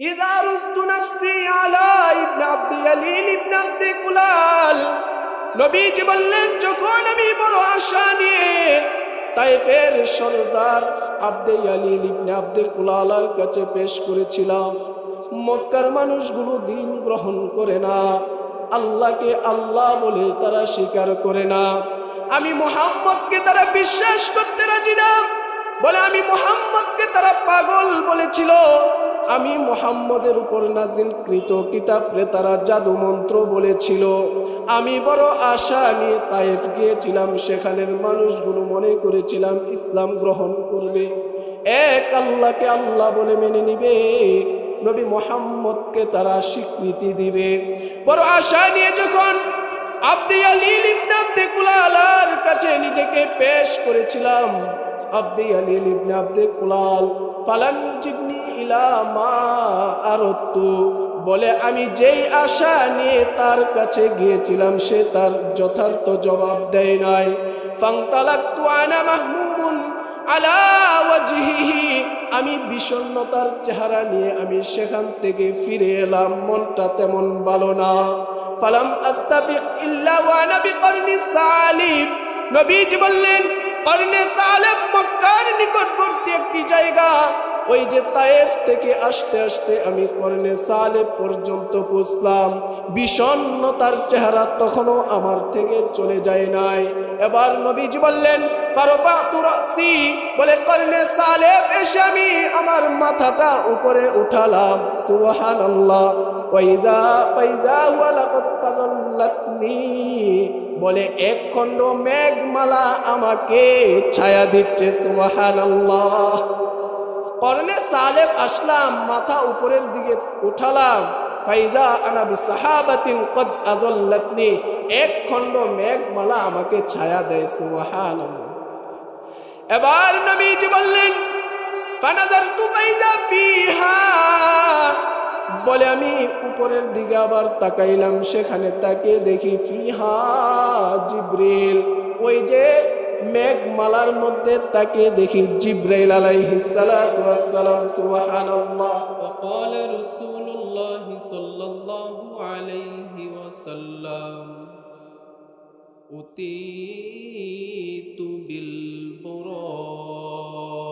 إذا رزت نفسي على ابن عبد يليل ابن عبد কুলাল নবীজি বললেন যখন আমি বড় আশা নিয়ে তাইফের সর্দার আব্দে ইয়ালিল ইবনে আব্দে কুলালার কাছে পেশ করেছিলাম মক্কার মানুষগুলো দিন গ্রহণ করে না আল্লাহকে আল্লাহ বলে তারা স্বীকার করে না আমি মোহাম্মদকে তারা বিশ্বাস করতে রাজি না বলে আমি মোহাম্মদকে তারা পাগল বলেছিল আমি মোহাম্মদের উপর নাজিলকৃত কিতাবরে তারা জাদু মন্ত্র বলেছিল। আমি বড় আশা নিয়ে তায়েফ গিয়েছিলাম, সেখানের মানুষগুলো মনে করেছিলাম ইসলাম গ্রহণ করবে। এক আল্লাহকে আল্লাহ বলে মেনে নিবে, নবী মোহাম্মদকে তারা স্বীকৃতি দিবে। বড় আশা নিয়ে যখন আব্দে আলিল ইবনে আব্দে কুলালার কাছে নিজেকে পেশ করেছিলাম। আব্দে আলিল ইবনে আব্দে কুলাল ফালাম ইউজিবনি ইলা মা আরত্তু। বলে, আমি যেই আশা নিয়ে তার কাছে গিয়েছিলাম, সে তার যথার্থ জবাব দেয় নাই। ফাংতালাক্তু আনা মাহমুমুন আলা আমি বিষণ্নতার চেহারা নিয়ে আমি সেখান থেকে ফিরে এলাম, মনটা তেমন ভালো না। ফালাম আস্তাফিক ইল্লা ওয়ানা বিকরনি সালিব নবীজি বললেন কর্নে সালেব মক্কার নিকটবর্তী একটি জায়গা। ওই যে তায়েফ থেকে আসতে আসতে আমি কর্নে সালে পর্যন্ত পৌঁছলাম বিষণ্ণতার চেহারা তখনও আমার থেকে চলে যায় নাই। এবার নবীজি বললেন বলে কর্নে সালেব এসে আমি আমার মাথাটা উপরে উঠালাম। লাকাদ ফাজাল্লাতনি। বলে এক খণ্ড মেঘমালা আমাকে ছায়া দিচ্ছে, সুবহানাল্লাহ। কর্নে সালেব আসলাম, মাথা উপরের দিকে উঠালাম। ফাইজা আমাকে ছায়া দেয় এবার বললেন বলে আমি উপরের দিকে আবার তাকাইলাম, সেখানে তাকে দেখি ফিহা জিব্রিল। ওই যে মেঘমালার মধ্যে তাকে দেখি জিব্রাইল আলাইহিস সালাতু ওয়াস সালাম সুবহানাল্লাহ وقال رسول الله صلى الله عليه وسلم أتيت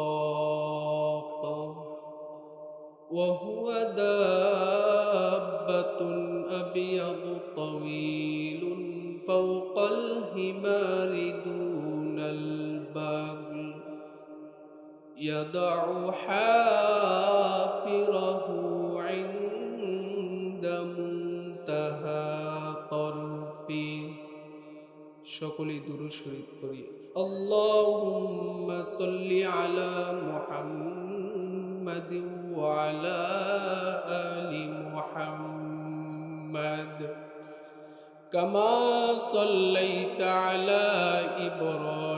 بالبراق وهو دابة أبيض طويل فوق الهمار دون البغل يضع حافره عند منتهى طرفه সকলেই দুরূদ শরীফ করি اللهم صل على محمد وعلى آل محمد كما صليت على إبراهيم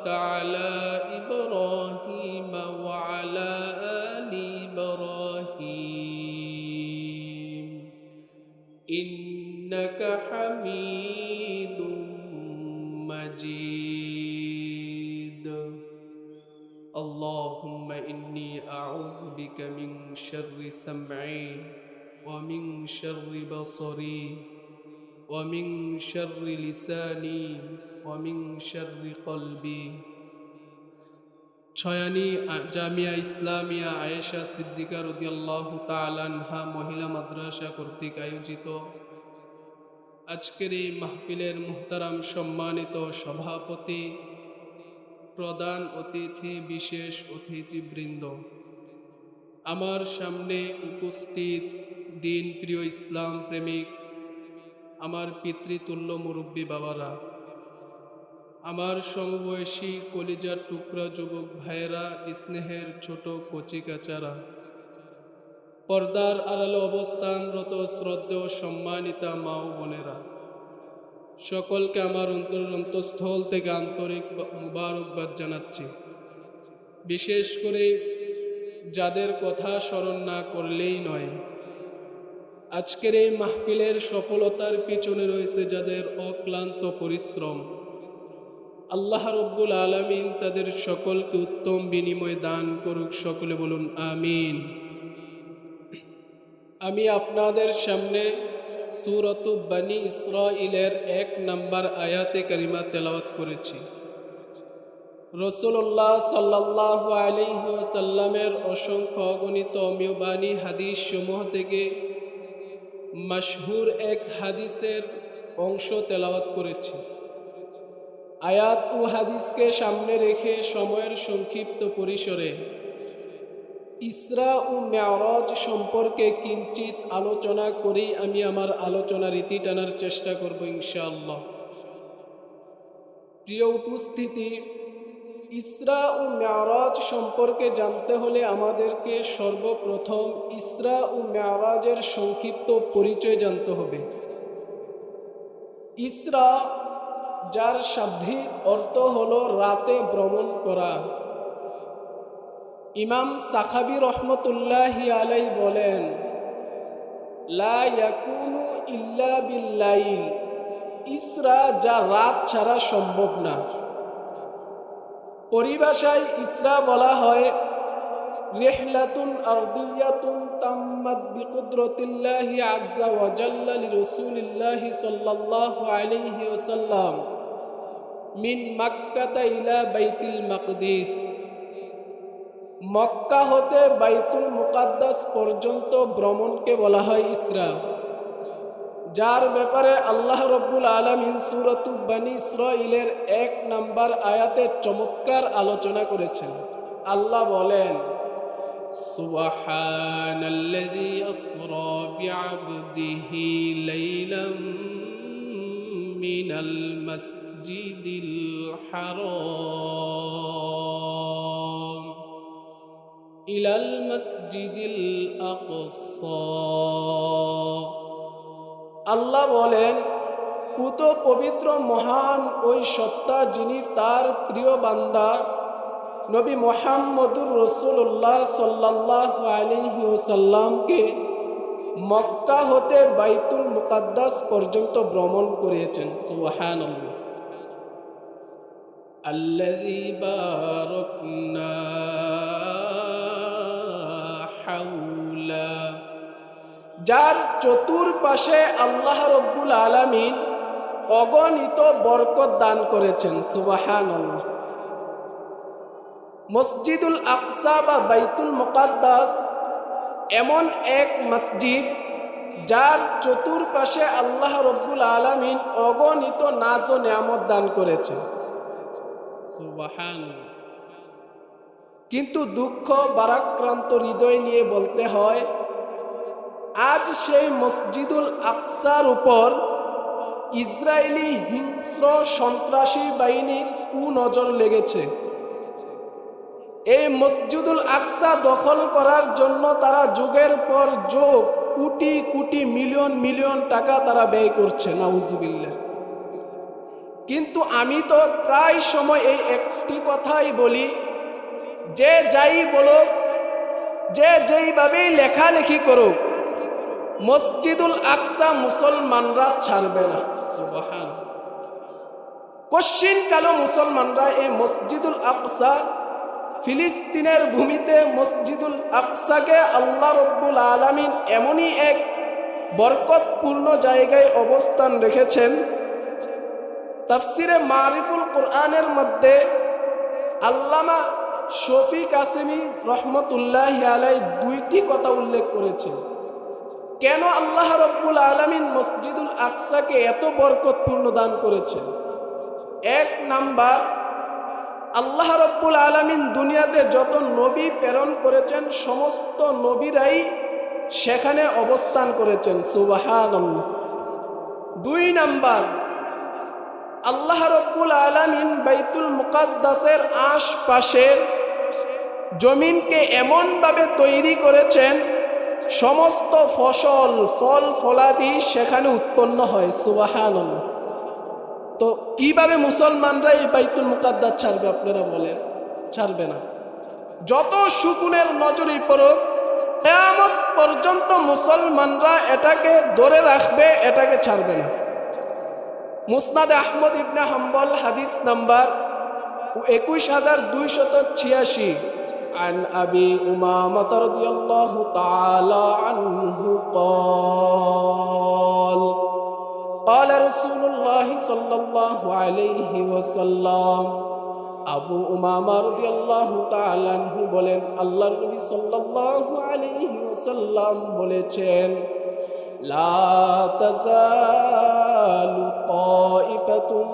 باركت على إبراهيم وعلى آل إبراهيم. إنك حميد مجيد. اللهم إني أعوذ بك من شر سمعي ومن شر بصري ومن شر لساني ومن شر قلبي ছয়ানি জামিয়া ইসলামিয়া আয়েশা সিদ্দিকা রদিয়াল্লাহ তালানহা মহিলা মাদ্রাসা কর্তৃক আয়োজিত আজকের এই মাহফিলের মুহতারাম সম্মানিত সভাপতি প্রধান অতিথি বিশেষ অতিথিবৃন্দ আমার সামনে উপস্থিত দিন প্রিয় ইসলাম প্রেমিক আমার পিতৃতুল্য মুরব্বী বাবারা আমার সমবয়সী কলিজার টুকরা যুবক ভাইয়েরা, স্নেহের ছোট কচি কাচারা পর্দার আড়ালে অবস্থানরত শ্রদ্ধেয় সম্মানিতা মা ও বোনেরা। সকলকে আমার অন্তর অন্তঃস্থল থেকে আন্তরিক মুবারকবাদ জানাচ্ছি। বিশেষ করে যাদের কথা স্মরণ না করলেই নয়। আজকের এই মাহফিলের সফলতার পিছনে রয়েছে যাদের অক্লান্ত পরিশ্রম। আল্লাহ রব্বুল আলমিন তাদের সকলকে উত্তম বিনিময় দান করুক, সকলে বলুন আমিন। আমি আপনাদের সামনে সুরতু বানি ইসরাইলের এক নাম্বার আয়াতে কারিমা তেলাওয়াত করেছি। রসুল্লাহ সাল্লাহ আলিহাসাল্লামের অসংখ্য অগণিত অমীয়বাণী হাদিস সমূহ থেকে মশহুর এক হাদিসের অংশ তেলাওয়াত করেছি। আয়াত ও হাদিসকে সামনে রেখে সময়ের সংক্ষিপ্ত পরিসরে। ইসরা ও মেয়রজ সম্পর্কে কিঞ্চিত আলোচনা করেই আমি আমার আলোচনা রীতি টানার চেষ্টা করব ইনশাআল্লাহ। প্রিয় উপস্থিতি, ইসরা ও মেয়রাজ সম্পর্কে জানতে হলে আমাদেরকে সর্বপ্রথম ইসরা ও মেয়রাজের সংক্ষিপ্ত পরিচয় জানতে হবে। ইসরা যার শাব্দিক অর্থ হলো রাতে ভ্রমণ করা। ইমাম সাখাবি রহমতুল্লাহ আলাই বলেন ইল্লা ইসরা যা রাত ছাড়া সম্ভব না। পরিভাষায় ইসরা বলা হয়, রেহলাতুন আরদিয়াতুন তাম্মাত বিকুদরতিল্লাহি আজ্জা ওয়া জাল্লা লিরাসূলিল্লাহি সাল্লাল্লাহু আলাইহি ওয়াসাল্লাম মিন মাক্কাতা ইলা বাইতুল মাকদিস। মক্কা হতে বাইতুল মুকাদ্দাস পর্যন্ত ভ্রমণকে বলা হয় ইসরা, যার ব্যাপারে আল্লাহ রব্বুল আলমিন সুরতু বানি ইসরাইলের এক নাম্বার আয়াতে চমৎকার আলোচনা করেছেন। আল্লাহ বলেন سبحان الذي أسرى بعبده ليلا من المسجد الحرام إلى المسجد الأقصى আল্লাহ বলেন পুত পবিত্র মহান ওই সত্তা যিনি তার প্রিয় বান্দা নবী মোহাম্মদুর রসুল্লাহ সাল্লাহ আলিহি ওসাল্লামকে মক্কা হতে বাইতুল মুকাদ্দাস পর্যন্ত ভ্রমণ করিয়েছেন সুহান الذي باركنا حوله যার চতুর্পাশে আল্লাহ রব্বুল আলামিন অগণিত বরকত দান করেছেন সুবাহান মসজিদুল আকসা বা বাইতুল মুকাদ্দাস এমন এক মসজিদ যার চতুর্পাশে আল্লাহ রব্বুল আলামিন অগণিত নাজ ও নিয়ামত দান করেছেন। সুবাহান কিন্তু দুঃখ বারাক্রান্ত হৃদয় নিয়ে বলতে হয় আজ সেই মসজিদুল আকসার উপর ইসরায়েলি হিংস্র সন্ত্রাসী বাহিনীর কুনজর লেগেছে। এই মসজিদুল আকসা দখল করার জন্য তারা যুগের পর যোগ কোটি কোটি মিলিয়ন মিলিয়ন টাকা তারা ব্যয় করছে নাউজুবিল্লা কিন্তু আমি তো প্রায় সময় এই একটি কথাই বলি যে যাই বলো যে যেইভাবেই লেখালেখি করুক মসজিদুল আকসা মুসলমানরা ছাড়বে না। কশ্চিন কালো মুসলমানরা এই মসজিদুল আকসা ফিলিস্তিনের ভূমিতে মসজিদুল আকসাকে আল্লাহ রব্বুল আলমিন এমনই এক বরকতপূর্ণ জায়গায় অবস্থান রেখেছেন। তাফসিরে মারিফুল কোরআনের মধ্যে আল্লামা শফি কাসেমি রহমতুল্লাহ আলাই দুইটি কথা উল্লেখ করেছেন। কেন আল্লাহ রব্বুল আলমিন মসজিদুল আকসাকে এত বরকতপূর্ণ দান করেছেন? এক নাম্বার আল্লাহ রব্বুল আলমিন দুনিয়াতে যত নবী প্রেরণ করেছেন, সমস্ত নবীরাই সেখানে অবস্থান করেছেন। সুবাহান দুই নাম্বার, আল্লাহ রব্বুল আলমিন বাইতুল মুকাদ্দাসের আশপাশের জমিনকে এমনভাবে তৈরি করেছেন, সমস্ত ফসল, ফল, ফলাদি সেখানে উৎপন্ন হয়। সুবাহান তো কিভাবে মুসলমানরা এই বাইতুল মুকাদ্দাস ছাড়বে আপনারা বলেন ছাড়বে না যত সুকুনের নজরই পড়ুক কেয়ামত পর্যন্ত মুসলমানরা এটাকে ধরে রাখবে এটাকে ছাড়বে না মুসনাদ আহমদ ইবনে হাম্বল হাদিস নাম্বার একুশ হাজার দুইশত ছিয়াশি عن أبي أمامة رضي الله تعالى عنه قال قال رسول الله صلى الله عليه وسلم আবু উমামা রাদিয়াল্লাহু তাআলা আনহু বলেন আল্লাহর নবী সাল্লাল্লাহু আলাইহি ওয়াসাল্লাম বলেছেন লা তাজালু তাইফাতুম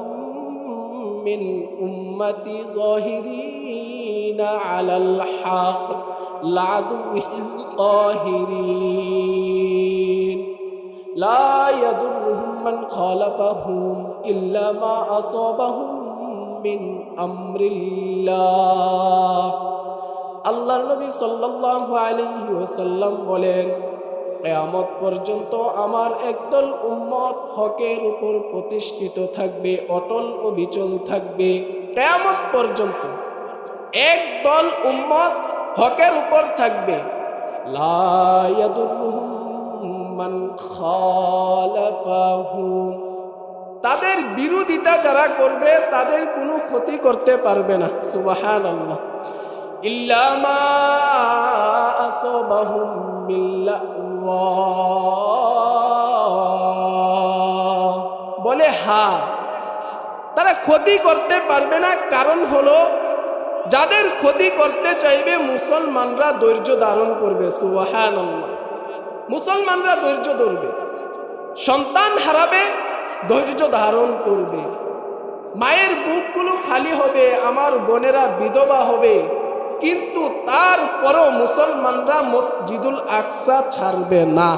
মিন উম্মতি যাহিরিনা আলাল হক লাদুহিল কাহিরিন لا يضرهم من خالفهم إلا ما أصابهم من أمر الله আল্লাহর নবী সাল্লাল্লাহু আলাইহি ওয়াসাল্লাম বলেন কিয়ামত পর্যন্ত আমার একদল উম্মত হকের উপর প্রতিষ্ঠিত থাকবে অটল ও বিচল থাকবে কিয়ামত পর্যন্ত একদল উম্মত হকের উপর থাকবে লা ইয়াদুরুহুম মান তাদের বিরোধিতা যারা করবে, তাদের কোনো ক্ষতি করতে পারবে না। সুবাহান আল্লাহ ইল্লামা মিল্লাল্লাহ। বলে, হা, তারা ক্ষতি করতে পারবে না। কারণ হলো, যাদের ক্ষতি করতে চাইবে, মুসলমানরা ধৈর্য ধারণ করবে। সুবাহান আল্লাহ মুসলমানরা ধৈর্য ধরবে। সন্তান হারাবে, ধৈর্য ধারণ করবে। মায়ের বুকগুলো খালি হবে, আমার বোনেরা বিধবা হবে। কিন্তু তারপরও মুসলমানরা মসজিদুল আকসা ছাড়বে না।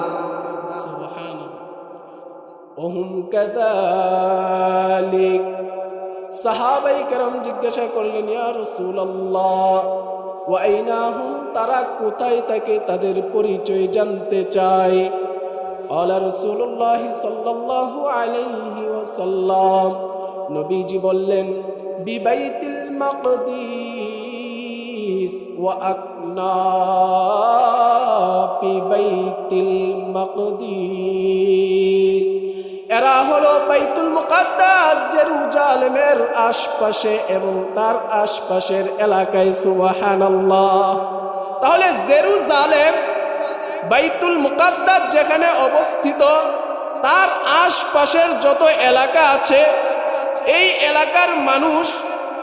সাহাবাই কেরাম জিজ্ঞাসা করলেন, ইয়া রাসূলুল্লাহ ওয়া আইনাহুম তারা কোথায় থাকে তাদের পরিচয় জানতে চায়। আলা রাসূলুল্লাহ সাল্লাল্লাহু আলাইহি ওয়াসাল্লাম, নবীজি বললেন, বিবাইতিল মাকদিস ওয়া আকনাফি বাইতিল মাকদিস। এরা হলো বাইতুল মুকাদ্দাস, জেরুজালেমের আশপাশে এবং তার আশপাশের এলাকায়, সুবহানাল্লাহ। তাহলে জেরুজালেম, বাইতুল মুকাদ্দাস যেখানে অবস্থিত, তার আশপাশের যত এলাকা আছে, এই এলাকার মানুষ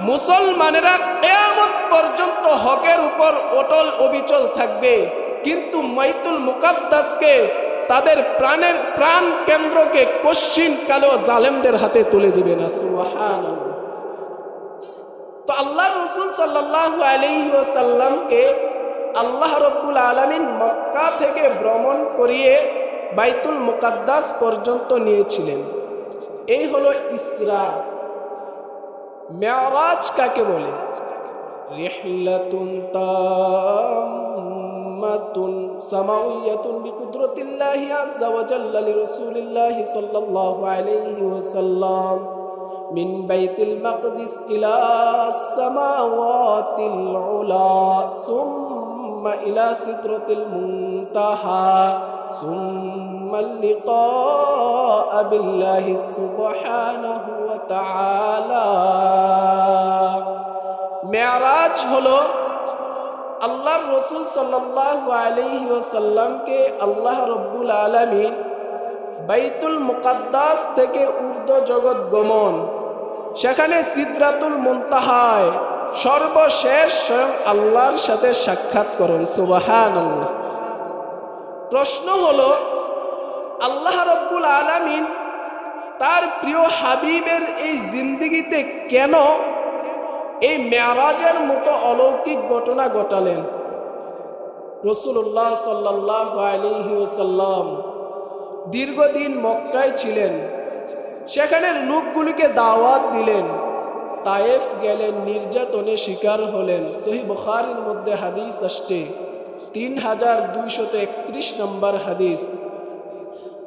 মুসলমানেরা কেয়ামত পর্যন্ত হকের উপর অটল অবিচল থাকবে। কিন্তু মাইতুল মুকাদ্দাসকে তাদের প্রাণের প্রাণ কেন্দ্রকে কশ্চিন কালো জালেমদের হাতে তুলে দিবে না, সুবহানাল্লাহ। তো আল্লাহ রসুল সাল্লাহ আলহিসাল্লামকে আল্লাহ রব্বুল আলমিন মক্কা থেকে ভ্রমণ করিয়ে বাইতুল মুকাদ্দাস পর্যন্ত নিয়েছিলেন। এই হলো ইসরা। মেয়ারাজ কাকে বলে? رحلة تامة سماوية بقدرة الله عز وجل لرسول الله صلى الله عليه وسلم من بيت المقدس إلى السماوات العلى ثم إلى سترة المنتهى ثم اللقاء بالله سبحانه وتعالى. মেয়ারাজ হলো আল্লাহর রসুল ওয়াসাল্লামকে আল্লাহ রব্বুল আলামিন বাইতুল মুকাদ্দাস থেকে ঊর্ধ্ব জগৎ গমন, সেখানে সিদ্রাতুল মুনতাহায় সর্বশেষ স্বয়ং আল্লাহর সাথে সাক্ষাৎ করেন। সুবাহান আল্লাহ প্রশ্ন হলো, আল্লাহ রব্বুল আলামিন তার প্রিয় হাবিবের এই জিন্দিগিতে কেন এই মেয়ারাজের মতো অলৌকিক ঘটনা ঘটালেন। রসুল্লাহ সাল্লাহ আলিহি ওসাল্লাম দীর্ঘদিন মক্কায় ছিলেন। সেখানের লোকগুলিকে দাওয়াত দিলেন। তায়েফ গেলেন নির্যাতনে শিকার হলেন। সহি বুখারির মধ্যে হাদিস আসছে। তিন হাজার দুইশত একত্রিশ নম্বর হাদিস।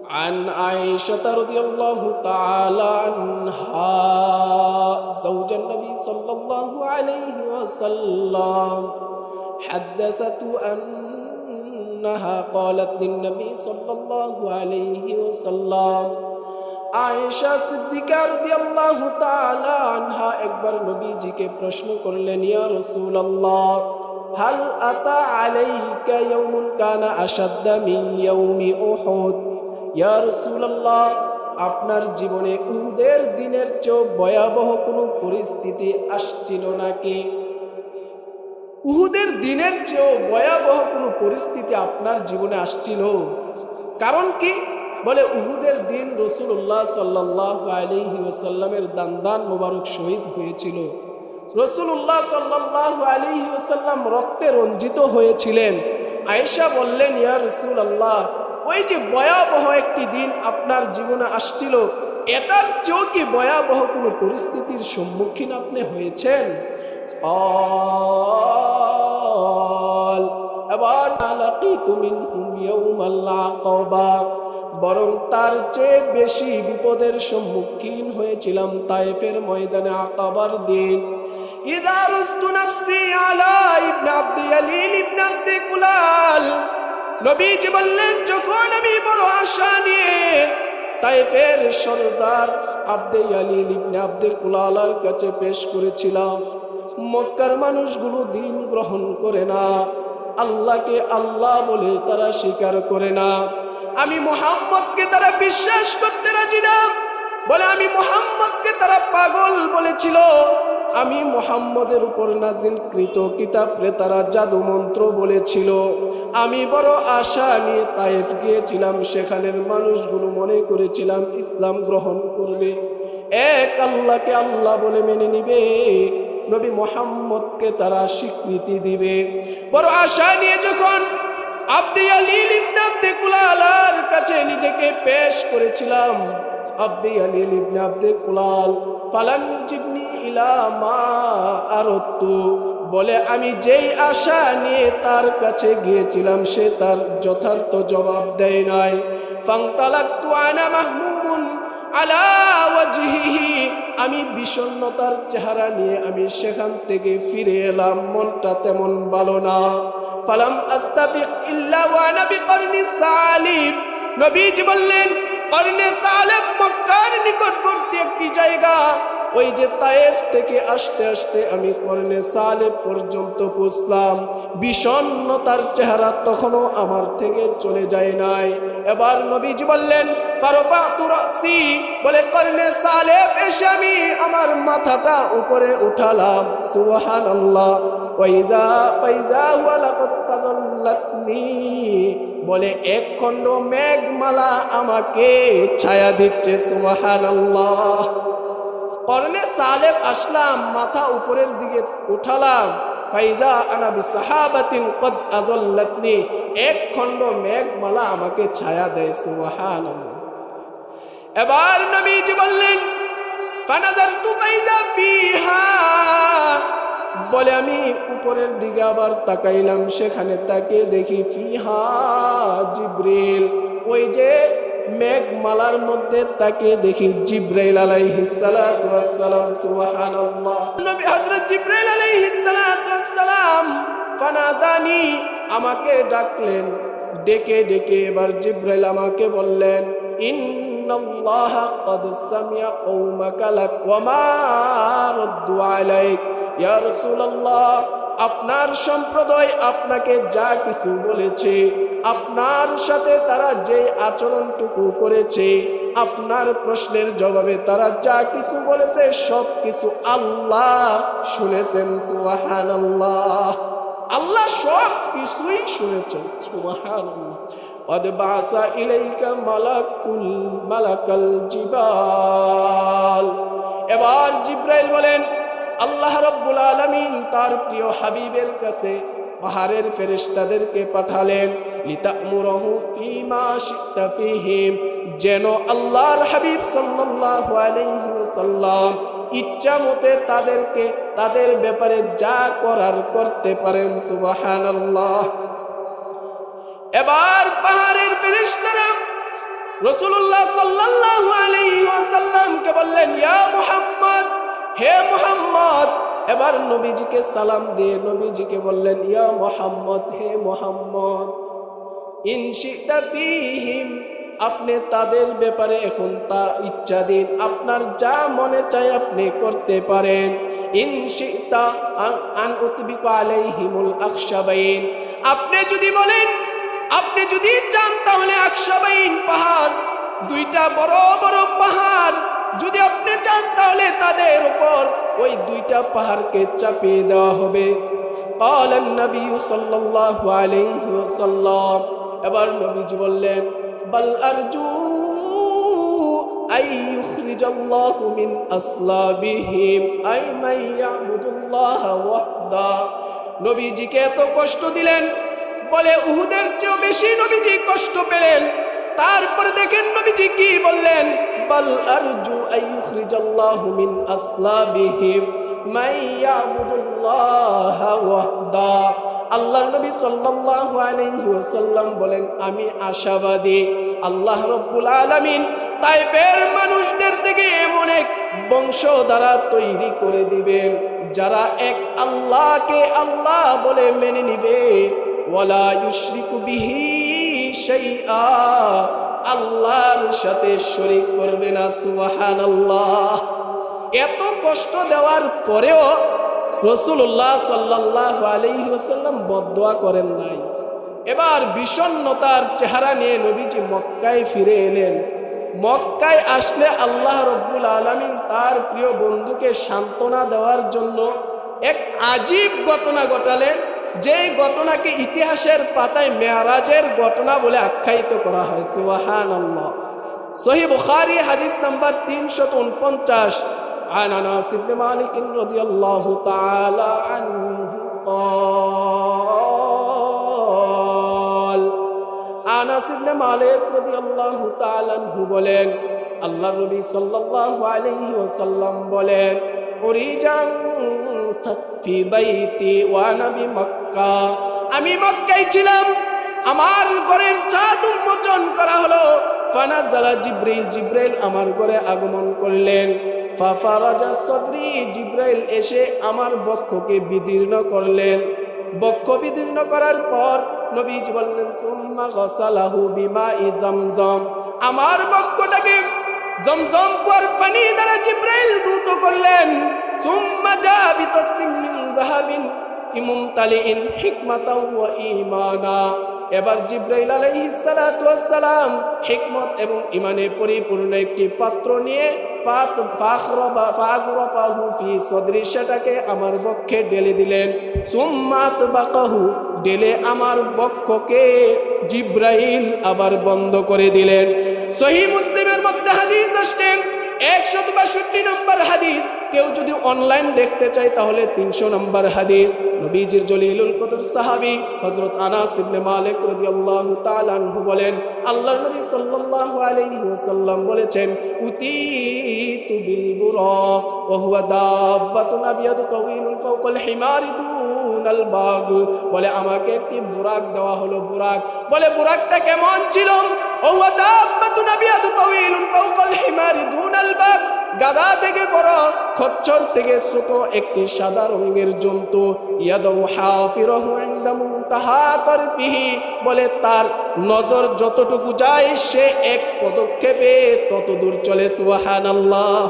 عن عائشة رضي الله تعالى عنها زوج النبي صلى الله عليه وسلم حدثت أنها قالت للنبي صلى الله عليه وسلم আয়েশা সিদ্দিকা রাদিয়াল্লাহু তাআলা আনহা একবার নবীজিকে প্রশ্ন করলেন ইয়া রাসূলুল্লাহ হাল আতা আলাইকা ইয়াউমুন কানা আশাদ্দা মিন ইয়াউমি উহুদ ইয়া রাসূলুল্লাহ, আপনার জীবনে উহুদের দিনের চেয়েও ভয়াবহ কোনো পরিস্থিতি আসছিল নাকি? উহুদের দিনের চেয়েও ভয়াবহ কোনো পরিস্থিতি আপনার জীবনে আসছিল? কারণ কি? বলে উহুদের দিন রসুল্লাহ সাল্লাহ আলহি ওসাল্লামের দান্দান মোবারক শহীদ হয়েছিল। রসুল্লাহ সাল্লাহ আলহি ওসাল্লাম রক্তে রঞ্জিত হয়েছিলেন। আয়েশা বললেন, ইয়া রসুল আল্লাহ ওই যে ভয়াবহ একটি দিন আপনার জীবনে আসছিল, এটার চেয়েও কি ভয়াবহ কোনো পরিস্থিতির সম্মুখীন আপনি হয়েছেন? এবার বরং তার চেয়ে বেশি বিপদের সম্মুখীন হয়েছিলাম তাইফের ময়দানে আকাবার দিন। ইদারুস্তু নাফসি আলা ইবনে আব্দি আলী ইবনে আব্দি কুলাল নবীজি বললেন, যখন আমি বড় আশা নিয়ে তাইফের সর্দার আব্দে আলী ইবনে আব্দে কুলালার কাছে পেশ করেছিলাম, মক্কার মানুষগুলো দিন গ্রহণ করে না। আল্লাহকে আল্লাহ বলে তারা স্বীকার করে না। আমি মোহাম্মদকে তারা বিশ্বাস করতে রাজি না। বলে, আমি মোহাম্মদকে তারা পাগল বলেছিল। আমি মোহাম্মদের উপর নাজিলকৃত কিতাবরে তারা জাদু মন্ত্র বলেছিল। আমি বড় আশা নিয়ে তায়েফ গিয়েছিলাম, সেখানের মানুষগুলো মনে করেছিলাম ইসলাম গ্রহণ করবে। এক আল্লাহকে আল্লাহ বলে মেনে নিবে, নবী মোহাম্মদকে তারা স্বীকৃতি দিবে। বড় আশা নিয়ে যখন আব্দি আলী ইবনে আব্দে কুলালার কাছে নিজেকে পেশ করেছিলাম। আব্দি আলী ইবনে আব্দে কুলাল ফালাম ইউজিবনি ইলা মা আরত্তু। বলে, আমি যেই আশা নিয়ে তার কাছে গিয়েছিলাম, সে তার যথার্থ জবাব দেয় নাই। ফাংতালাক্তু আনা মাহমুমুন আলা ওয়াজহিহি। আমি বিষণ্ণতার চেহারা নিয়ে আমি সেখান থেকে ফিরে এলাম, মনটা তেমন ভালো না। ফালাম আস্তাফিক ইল্লা ওয়া নবী বিকরনি সালিম। নবীজি বললেন কর্নে সালেম মক্কার নিকটবর্তী একটি জায়গা। ওই যে তায়েফ থেকে আসতে আসতে আমি কর্নে সালেব পর্যন্ত পৌঁছলাম বিষণ্ণতার চেহারা তখনও আমার থেকে চলে যায় নাই। এবার নবীজি বললেন বলে কর্নে সালেব এসে আমি আমার মাথাটা উপরে উঠালাম। লাকাদ ফাজাল্লাতনি। বলে, এক খণ্ড মেঘমালা আমাকে ছায়া দিচ্ছে, সুবহানাল্লাহ। কর্নে সালেব আসলাম, মাথা উপরের দিকে উঠালাম। ফাইজা আমাকে ছায়া দেয় বললেন বলে আমি উপরের দিকে আবার তাকাইলাম, সেখানে তাকে দেখি ফিহা জিব্রিল। ওই যে মেঘমালার মধ্যে তাকে দেখি জিব্রাইল আলাইহিস সালাতু ওয়াস সালাম, সুবহানাল্লাহ। নবী হযরত জিব্রাইল আলাইহিস সালাম ফানাদানি আমাকে ডাকলেন, ডেকে ডেকে এবার জিব্রাইল আমাকে বললেন, ইন্নাল্লাহ ক্বাদ সামিয়া কওমাকা লাক ওয়া মা রদ্দু আলাইক। ইয়া রাসূলুল্লাহ, আপনার সম্প্রদায় আপনাকে যা কিছু বলেছে আপনার সাথে তারা যে আচরণটুকু করেছে আপনার প্রশ্নের জবাবে তারা যা কিছু বলেছে সব কিছু আল্লাহ শুনেছেন সুবহানাল্লাহ আল্লাহ সব কিছুই শুনেছেন সুবহানাল্লাহ قد بعث إليك ملك ملك الجبال এবার জিব্রাইল বলেন আল্লাহ রব্বুল আলমিন তার প্রিয় হাবিবের কাছে পাহাড়ের ফেরেশতাদেরকে পাঠালেন ফিমা ফিহিম, যেন আল্লাহর হাবিব ওয়াসাল্লাম ইচ্ছা মতে তাদেরকে, তাদের ব্যাপারে যা করার করতে পারেন, সুবহানাল্লাহ। এবার পাহাড়ের ফেরেশতারা রসুল্লাহ সাল্লাল্লাহু আলাইহি ওয়াসাল্লামকে বললেন, ইয়া মুহাম্মদ, হে মুহাম্মদ এবার নবীজিকে সালাম দিয়ে নবীজিকে বললেন, ইয়া মুহাম্মদ, হে মুহাম্মদ ইনশিতা ফিহিম, আপনি তাদের ব্যাপারে এখন তার ইচ্ছা দিন। আপনার যা মনে চায় আপনি করতে পারেন। ইনশিতা আন উতবিক আলাইহিমুল আকশাবাইন আপনি যদি বলেন, আপনি যদি চান তাহলে আকশাবাইন পাহাড়, দুইটা বড় বড় পাহাড় যদি আপনি চান তাহলে তাদের উপর ওই দুইটা পাহাড়কে চাপিয়ে দেওয়া হবে قال النبي صلى الله عليه وسلم এবার নবীজি বললেন বাল আরজু আই ইউখরিজাল্লাহু মিন আসলাবিহিম আই মান ইয়াবুদুল্লাহ ওয়াহদা নবীজিকে এত কষ্ট দিলেন বলে উহুদের চেয়েও বেশি নবীজি কষ্ট পেলেন তারপরে দেখেন নবীজি কি বললেন? বাল আরজু আই ইউখরিজাল্লাহু মিন আসলাবিহিম মান ইয়াবুদুল্লাহ ওয়াহদা। আল্লাহর নবী সাল্লাল্লাহু আলাইহি ওয়াসাল্লাম বলেন, আমি আশাবাদী, আল্লাহ রব্বুল আলামিন তাইফের মানুষদের থেকে এমন এক বংশ দ্বারা তৈরি করে দিবেন, যারা এক আল্লাহকে আল্লাহ বলে মেনে নিবে। ওয়ালা ইউশরিকু বিহি আল্লাহর সাথে শরীক করবে না, সুবহানাল্লাহ। এত কষ্ট দেওয়ার পরেও রসুল্লাহ সাল্লাহ আলহিহাসাল্লাম বদোয়া করেন নাই। এবার বিষণ্নতার চেহারা নিয়ে নবীজি মক্কায় ফিরে এলেন। মক্কায় আসলে আল্লাহ রব্বুল আলমিন তার প্রিয় বন্ধুকে সান্ত্বনা দেওয়ার জন্য এক আজীব ঘটনা ঘটালেন। যেই ঘটনাকে ইতিহাসের পাতায় মেয়ারাজের ঘটনা বলে আখ্যায়িত করা হয় সুবাহান আল্লাহ সহি বুখারি হাদিস নাম্বার তিনশত উনপঞ্চাশ عن انس بن مالك رضي الله تعالى عنه قال আনাস ইবনে মালিক রাদিয়াল্লাহু তাআলা আনহু বলেন আল্লাহ নবী সাল্লাল্লাহু আলাইহি ওয়াসাল্লাম বলেন উরিজান ফি বাইতি ওয়া নবী মক্কা। আমি মক্কায় ছিলাম। আমার ঘরের চাঁদ উন্মোচন করা হলো। ফানাজালা জিব্রাইল জিব্রাইল আমার ঘরে আগমন করলেন। ফাফারাজা সদরি, জিব্রাইল এসে আমার বক্ষকে বিদীর্ণ করলেন। বক্ষ বিদীর্ণ করার পর নবীজি বললেন, সুম্মা গসালাহু বিমা ই জমজম। আমার বক্ষটাকে জমজম পর পানি দ্বারা জিব্রাইল দ্রুত করলেন। সুম্মা যা বিতাসলিম মিন যাহাবিন ইমুম তালিন হিকমাতাও ওয়া ঈমানা। এবার জিব্রাইল আলাইহিস সালাতু ওয়াস সালাম হিকমত এবং ইমানে পরিপূর্ণ একটি পাত্র নিয়ে সেটাকে আমার বক্ষে ঢেলে দিলেন। সুম্মাত বাকাহু ঢেলে আমার বক্ষকে জিব্রাইল আবার বন্ধ করে দিলেন। সহি মুসলিমের মধ্যে হাদিস আসছে একশত বাষট্টি নম্বর হাদিস। কেউ যদি অনলাইন দেখতে চায়, তাহলে তিনশো নম্বর হাদিস। নবীজির জলিলুল কদর সাহাবি হযরত আনাস ইবনে মালিক রাদিয়াল্লাহু তাআলা আনহু বলেন, আল্লাহর নবী সাল্লাল্লাহু আলাইহি ওয়াসাল্লাম বলেছেন, উতিতু বিল বুরাক ওয়া হুয়া দাব্বাতুন আবিয়াদু তাওয়িলুন ফাওকাল হিমারি দুনাল বাগ। বলে, আমাকে একটি বুরাক দেওয়া হলো, বুরাক। বলে, বুরাকটা কেমন ছিল? হুয়া দাব্বাতুন আবিয়াদু তাওয়িলুন ফাওকাল হিমারি দুনাল বাগ গাদা থেকে বড়, খচ্চর থেকে ছোট একটি সাদা রঙের জন্তু। ইয়াদাউ হাফিরাহু ইনদা মুনতাহা তারফিহি। বলে, তার নজর যতটুকু যায়, সে এক পদক্ষেপে তত দূর চলে, সুবহানাল্লাহ।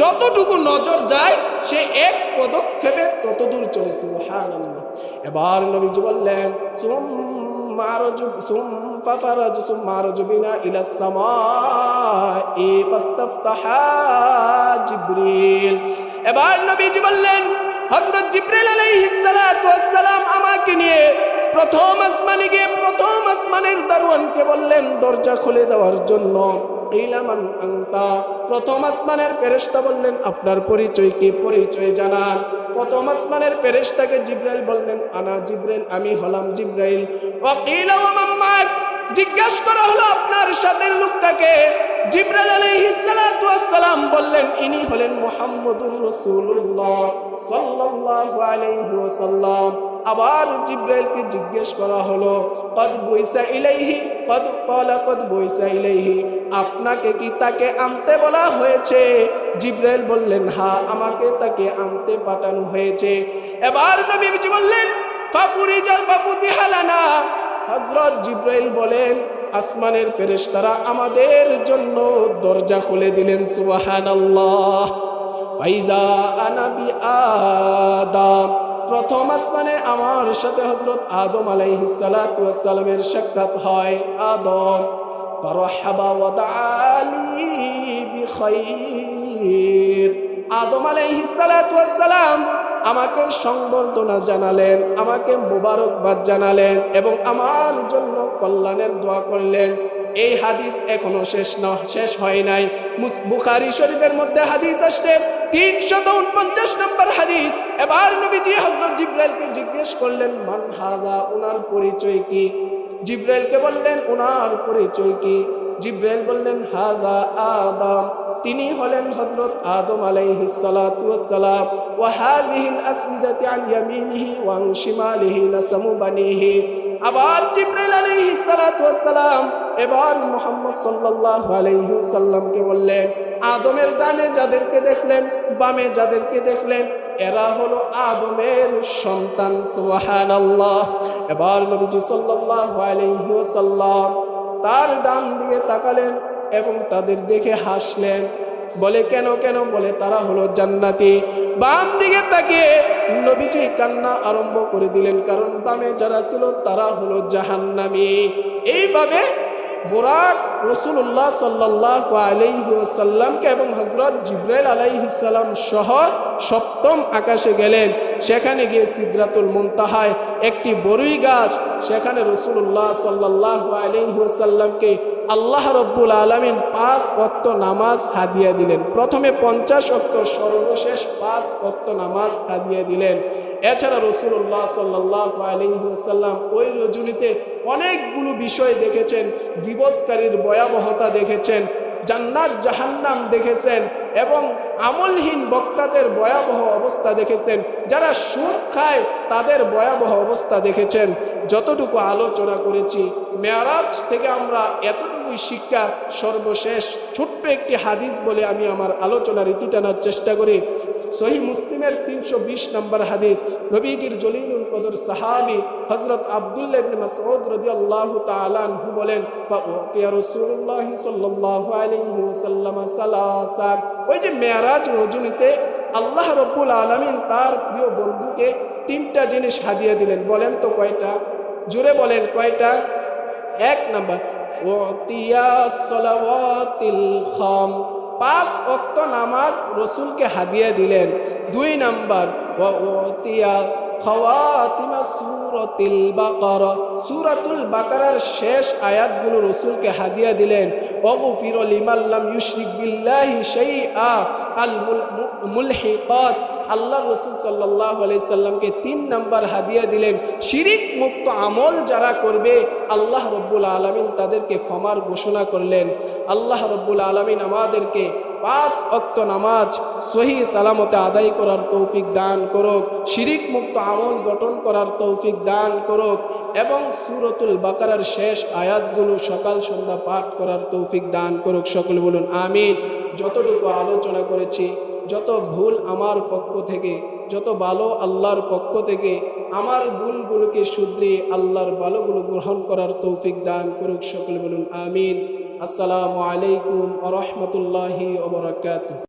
যতটুকু নজর যায়, সে এক পদক্ষেপে তত দূর চলে, সুবহানাল্লাহ। এবার নবীজি বললেন সুম্মা আরজু সুম্মা ففرج ثم عرج بنا إلى السماء فاستفتحا جبريل এবার নবীজি বললেন হযরত জিবরিল আলাইহিস সালাতু ওয়াস সালাম আমাকে নিয়ে প্রথম আসমানে গিয়ে প্রথম আসমানের দারোয়ানকে বললেন দরজা খুলে দেওয়ার জন্য ইলামান আংতা প্রথম আসমানের ফেরেশতা বললেন, আপনার পরিচয় কি? পরিচয় জানান। প্রথম আসমানের ফেরেশতাকে জিব্রাইল বললেন, আনা জিব্রাইল, আমি হলাম জিব্রাইল। ওয়াকিলা ওয়া মাম্মাক জিজ্ঞাস করা হলো আপনার সাথে লোকটাকে। জিব্রাইল আলাইহিস সালাতু বললেন, ইনি হলেন মুহাম্মদুর রাসূলুল্লাহ সাল্লাল্লাহু আলাইহি ওয়াসাল্লাম। আবার জিব্রাইলকে জিজ্ঞেস করা হলো, কদ বইসা ইলাইহি? কদ ক্বালা, কদ বইসা ইলাইহি? আপনাকে কি তাকে আনতে বলা হয়েছে? জিব্রাইল বললেন হ্যাঁ আমাকে তাকে আনতে পাঠানো হয়েছে। এবার নবীজি বললেন ফাফুরিজাল ফাফুতিহালানা হযরত জিব্রাইল বলেন, আসমানের ফেরেশতারা আমাদের জন্য দরজা খুলে দিলেন, সুবহানাল্লাহ। ফাইজা আনাবি আদম প্রথম আসমানে আমার সাথে হজরত আদম আলাইহিসালামের সাক্ষাৎ হয়। আদম আদম আলাইহিসালাম আমাকে সংবর্ধনা জানালেন, আমাকে মুবারকবাদ জানালেন এবং আমার জন্য কল্যাণের দোয়া করলেন। এই হাদিস এখনও শেষ ন, শেষ হয় নাই। বুখারি শরীফের মধ্যে হাদিস আসছে, তিনশত উনপঞ্চাশ নম্বর হাদিস। এবার নবীজি হজরত জিব্রাইলকে জিজ্ঞেস করলেন, মান হাজা ওনার পরিচয় কি? জিব্রাইলকে বললেন ওনার পরিচয় কি? জিব্রাইল বললেন হাজা আদম। তিনি হলেন হজরত আদম আলাইহিস সালাতু ওয়াস সালাম। ওয়া হাযিহিল আসবিদাতি আন ইয়ামিনিহি ওয়া শিমালিহি নাসামু বানিহি। আবার জিব্রাইল আলাইহিস সালাতু ওয়াস সালাম এবার মুহাম্মদ সাল্লাল্লাহু আলাইহি সাল্লামকে বললেন, আদমের ডানে যাদেরকে দেখলেন, বামে যাদেরকে দেখলেন, এরা হলো আদমের সন্তান। সুবহানাল্লাহ। এবার নবীজি সাল্লাল্লাহু আলাইহি ওয়াসাল্লাম তার ডান দিকে তাকালেন এবং তাদের দেখে হাসলেন। বলে, কেন কেন? বলে, তারা হলো জান্নাতি। বাম দিকে তাকিয়ে নবীজি কান্না আরম্ভ করে দিলেন, কারণ বামে যারা ছিল তারা হলো জাহান্নামি। এইভাবে বোরাক রসুল্লাহ সাল্লাহ আলাইসাল্লামকে এবং হজরত জিব্রাইল আলাইহিসাল্লাম সহ সপ্তম আকাশে গেলেন। সেখানে গিয়ে সিদ্রাতুল মুনতাহায় একটি বরুই গাছ সেখানে রসুল্লাহ সাল্লাহ আলাইসাল্লামকে আল্লাহ রব্বুল আলমিন পাঁচ অক্ত নামাজ হাদিয়া দিলেন। প্রথমে পঞ্চাশ অক্ত সর্বশেষ পাঁচ অক্ত নামাজ হাদিয়া দিলেন। এছাড়া রসুল্লাহ সাল্লাহ আলহিহাসাল্লাম ওই রজনীতে অনেকগুলো বিষয় দেখেছেন। গিবৎকারীর ভয়াবহতা দেখেছেন, জান্নাত জাহান্নাম দেখেছেন এবং আমলহীন বক্তাদের ভয়াবহ অবস্থা দেখেছেন। যারা সুদ খায়, তাদের ভয়াবহ অবস্থা দেখেছেন। যতটুকু আলোচনা করেছি, মেয়ারাজ থেকে আমরা এতটুকুই শিক্ষা সর্বশেষ ছোট্ট একটি হাদিস বলে আমি আমার আলোচনা রীতি টানার চেষ্টা করি। সহি মুসলিমের তিনশো বিশ নম্বর হাদিস, নবীজির জলিলুল কদর সাহাবি হজরত আবদুল্লাহ মাসউদ বলেন ওই যে মেয়ারাজ রজনীতে আল্লাহ রব্বুল আলামিন তার প্রিয় বন্ধুকে তিনটা জিনিস হাদিয়া দিলেন। বলেন তো কয়টা? জুড়ে বলেন কয়টা? এক নাম্বার ওতিয়া সলাওয়াতিল খামস, পাঁচ অক্ত নামাজ রসুলকে হাদিয়া দিলেন। দুই নাম্বার ওতিয়া খাওয়াতিমা সুরতিল বাকারা। সুরাতুল বাকারার শেষ আয়াতগুলো রসুলকে হাদিয়া দিলেন। ইউশরিক বিল্লাহি শাইআ। আল মুলহিকাত। আল্লাহ রসুল সাল্লাহ আলাইসাল্লামকে তিন হাদিয়া দিলেন। শিরিক মুক্ত আমল যারা করবে, আল্লাহ রব্বুল আলমিন তাদেরকে ক্ষমার ঘোষণা করলেন। আল্লাহ রব্বুল আলমিন আমাদেরকে পাঁচ অক্ত নামাজ সহি সালামতে আদায় করার তৌফিক দান করুক। শিরিক মুক্ত আমল গঠন করার তৌফিক দান করুক এবং সুরতুল বাকারার শেষ আয়াতগুলো সকাল সন্ধ্যা পাঠ করার তৌফিক দান করুক। সকল বলুন, আমিন। যতটুকু আলোচনা করেছি, যত ভুল আমার পক্ষ থেকে, যত ভালো আল্লাহর পক্ষ থেকে, আমার ভুলগুলোকে শুধরে আল্লাহর ভালোগুলো গ্রহণ করার তৌফিক দান করুক। সকলে বলুন, আমিন। আসসালামু আলাইকুম আ রহমতুল্লাহি